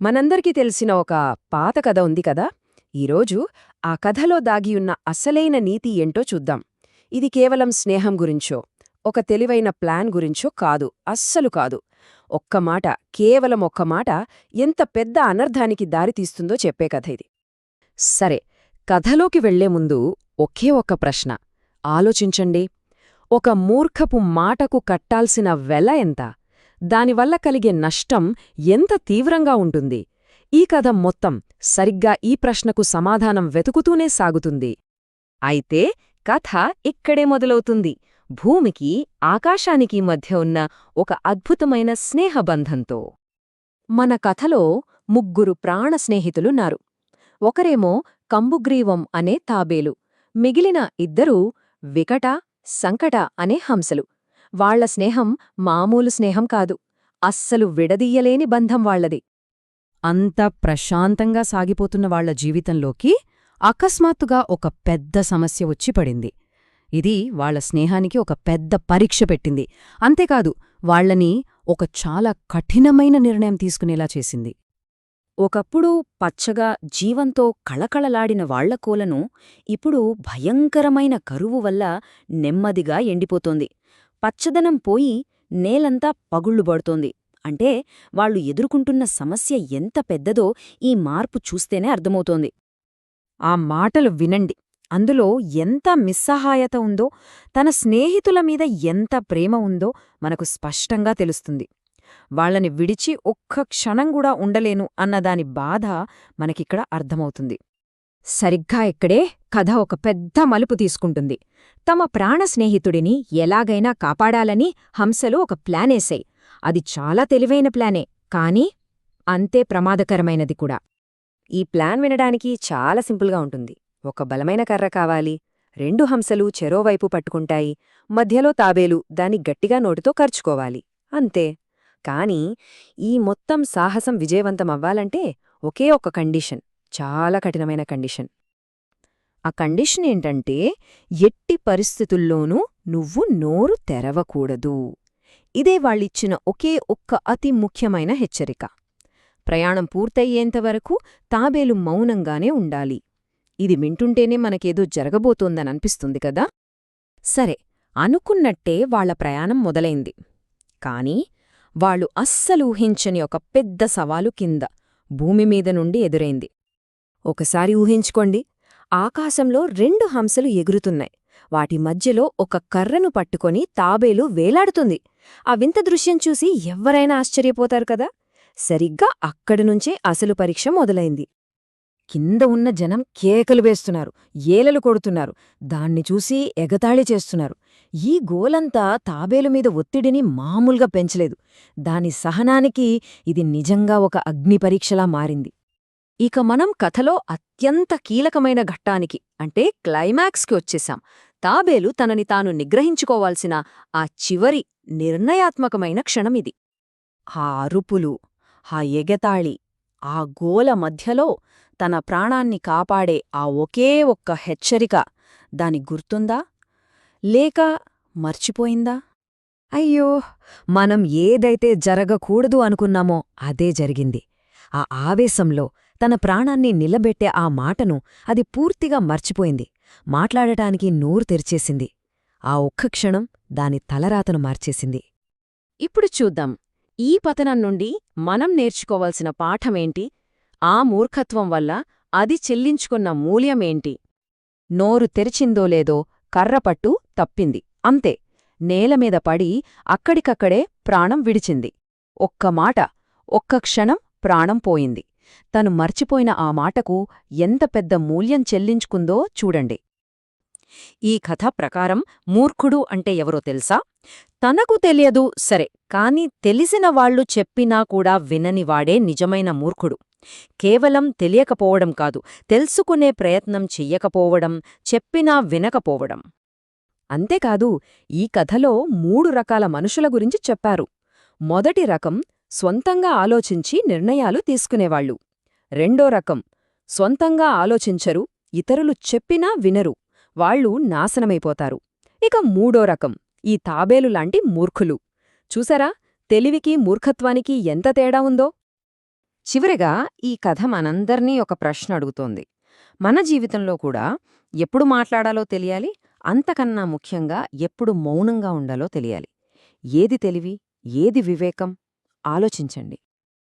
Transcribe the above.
మనందరికీ తెలిసిన ఒక పాత కథ ఉంది కదా? ఈరోజు ఆ కథలో దాగియున్న అసలైన నీతి ఏంటో చూద్దాం. ఇది కేవలం స్నేహం గురించో ఒక తెలివైన ప్లాన్ గురించో కాదు అస్సలు కాదు. ఒక్క మాట కేవలం ఒక్క మాట ఎంత పెద్ద అనర్ధానికి దారితీస్తుందో చెప్పే కథ ఇది. సరే కథలోకి వెళ్ళే ముందు ఒకే ఒక్క ప్రశ్న. ఆలోచించండి. ఒక మూర్ఖపు మాటకు కట్టాల్సిన వెల ఎంత? దానివల్ల కలిగే నష్టం ఎంత తీవ్రంగా ఉంటుంది? ఈ కథ మొత్తం సరిగ్గా ఈ ప్రశ్నకు సమాధానం వెతుకుతూనే సాగుతుంది. అయితే కథ ఇక్కడే మొదలవుతుంది. భూమికి ఆకాశానికి మధ్య ఉన్న ఒక అద్భుతమైన స్నేహబంధంతో. మన కథలో ముగ్గురు ప్రాణ స్నేహితులున్నారు. ఒకరేమో కంబుగ్రీవం అనే తాబేలు మిగిలిన ఇద్దరూ వికట సంకట అనే హంసలు. వాళ్ళ స్నేహం మామూలు స్నేహం కాదు. అస్సలు విడదీయలేని బంధం వాళ్ళది అంత ప్రశాంతంగా సాగిపోతున్న వాళ్ళ జీవితంలోకి అకస్మాత్తుగా ఒక పెద్ద సమస్య వచ్చి పడింది. ఇది వాళ్ళ స్నేహానికి ఒక పెద్ద పరీక్ష పెట్టింది. అంతేకాదు వాళ్ళని ఒక చాలా కఠినమైన నిర్ణయం తీసుకునేలా చేసింది. ఒకప్పుడు పచ్చగా జీవంతో కళకళలాడిన వాళ్ళ కోలను ఇప్పుడు భయంకరమైన కరువు వల్ల నెమ్మదిగా ఎండిపోతోంది. పచ్చదనం పోయి నేలంతా పగుళ్ళుబడుతోంది అంటే వాళ్ళు ఎదుర్కొంటున్న సమస్య ఎంత పెద్దదో ఈ మార్పు చూస్తేనే అర్థమవుతోంది. ఆ మాటలు వినండి. అందులో ఎంత మిస్సహాయత ఉందో తన స్నేహితుల మీద ఎంత ప్రేమ ఉందో మనకు స్పష్టంగా తెలుస్తుంది. వాళ్ళని విడిచి ఒక్క క్షణం కూడా ఉండలేను అన్నదాని బాధ మనకిక్కడ అర్థమవుతుంది. సరిగ్గా ఇక్కడే కథ ఒక పెద్ద మలుపు తీసుకుంటుంది. తమ ప్రాణ స్నేహితుడిని ఎలాగైనా కాపాడాలని హంసలు ఒక ప్లానేశాయి అది చాలా తెలివైన ప్లానే కాని అంతే ప్రమాదకరమైనది కూడా. ఈ ప్లాన్ వినడానికి చాలా సింపుల్గా ఉంటుంది. ఒక బలమైన కర్ర కావాలి రెండు హంసలు చెరోవైపు పట్టుకుంటాయి మధ్యలో తాబేలు దాన్ని గట్టిగా నోటితో ఖర్చుకోవాలి అంతే. కాని ఈ మొత్తం సాహసం విజయవంతమవ్వాలంటే ఒకే ఒక కండిషన్. చాలా కఠినమైన కండిషన్. ఆ కండిషన్ ఏంటంటే ఎట్టి పరిస్థితుల్లోనూ నువ్వు నోరు తెరవకూడదు. ఇదే వాళ్ళిచ్చిన ఒకే ఒక్క అతి ముఖ్యమైన హెచ్చరిక. ప్రయాణం పూర్తయ్యేంతవరకు తాబేలు మౌనంగానే ఉండాలి. ఇది వింటుంటేనే మనకేదో జరగబోతోందననిపిస్తుంది కదా? సరే అనుకున్నట్టే వాళ్ళ ప్రయాణం మొదలైంది. కాని వాళ్ళు అస్సలు ఊహించని ఒక పెద్ద సవాలు కింద భూమి మీద నుండి ఎదురైంది. ఒకసారి ఊహించుకోండి. ఆకాశంలో రెండు హంసలు ఎగురుతున్నాయి. వాటి మధ్యలో ఒక కర్రను పట్టుకొని తాబేలు వేలాడుతుంది. ఆ వింత దృశ్యం చూసి ఎవ్వరైనా ఆశ్చర్యపోతారు కదా? సరిగ్గా అక్కడినుంచే అసలు పరీక్ష మొదలైంది. కింద ఉన్న జనం కేకలు వేస్తున్నారు ఏలలు కొడుతున్నారు దాన్ని చూసి ఎగతాళి చేస్తున్నారు. ఈ గోలంతా తాబేలుమీద ఒత్తిడిని మామూలుగా పెంచలేదు. దాని సహనానికి ఇది నిజంగా ఒక అగ్నిపరీక్షలా మారింది. ఇక మనం కథలో అత్యంత కీలకమైన ఘట్టానికి అంటే క్లైమాక్స్కి వచ్చేశాం. తాబేలు తనని తాను నిగ్రహించుకోవాల్సిన ఆ చివరి నిర్ణయాత్మకమైన క్షణమిది ఆ అరుపులు ఆ ఎగతాళి ఆ గోల మధ్యలో తన ప్రాణాన్ని కాపాడే ఆ ఒకే ఒక్క హెచ్చరిక దాని గుర్తుందా? లేక మర్చిపోయిందా? అయ్యో! మనం ఏదైతే జరగకూడదు అనుకున్నామో అదే జరిగింది. ఆ ఆవేశంలో తన ప్రాణాన్ని నిలబెట్టే ఆ మాటను అది పూర్తిగా మర్చిపోయింది. మాట్లాడటానికి నోరు తెరిచేసింది. ఆ ఒక్క క్షణం దాని తలరాతను మార్చేసింది. ఇప్పుడు చూద్దాం. ఈ పతనం నుండి మనం నేర్చుకోవలసిన పాఠమేంటి? ఆ మూర్ఖత్వం వల్ల అది చెల్లించుకున్న మూల్యమేంటి? నోరు తెరిచిందో లేదో కర్రపట్టు తప్పింది. అంతే. నేలమీద పడి అక్కడికక్కడే ప్రాణం విడిచింది. ఒక్క మాట ఒక్క క్షణం ప్రాణం పోయింది. తను మర్చిపోయిన ఆ మాటకు ఎంత పెద్ద మూల్యం చెల్లించుకుందో చూడండి. ఈ కథ ప్రకారం మూర్ఖుడు అంటే ఎవరో తెలుసా? తనకు తెలియదు సరే కాని తెలిసిన వాళ్ళు చెప్పినా కూడా విననివాడే నిజమైన మూర్ఖుడు. కేవలం తెలియకపోవడం కాదు తెలుసుకునే ప్రయత్నం చెయ్యకపోవడం చెప్పినా వినకపోవడం. అంతేకాదు ఈ కథలో మూడు రకాల మనుషుల గురించి చెప్పారు. మొదటి రకం స్వంతంగా ఆలోచించి నిర్ణయాలు తీసుకునేవాళ్ళు రెండో రకం స్వంతంగా ఆలోచించరు ఇతరులు చెప్పినా వినరు వాళ్ళు నాశనమైపోతారు. ఇక మూడో రకం ఈ తాబేలులాంటి మూర్ఖులు. చూసారా తెలివికి మూర్ఖత్వానికి ఎంత తేడా ఉందో? చివరిగా ఈ కథ మనందర్నీ ఒక ప్రశ్న అడుగుతోంది. మన జీవితంలో కూడా ఎప్పుడు మాట్లాడాలో తెలియాలి అంతకన్నా ముఖ్యంగా ఎప్పుడు మౌనంగా ఉండాలో తెలియాలి. ఏది తెలివి ఏది వివేకం? ఆలోచించండి.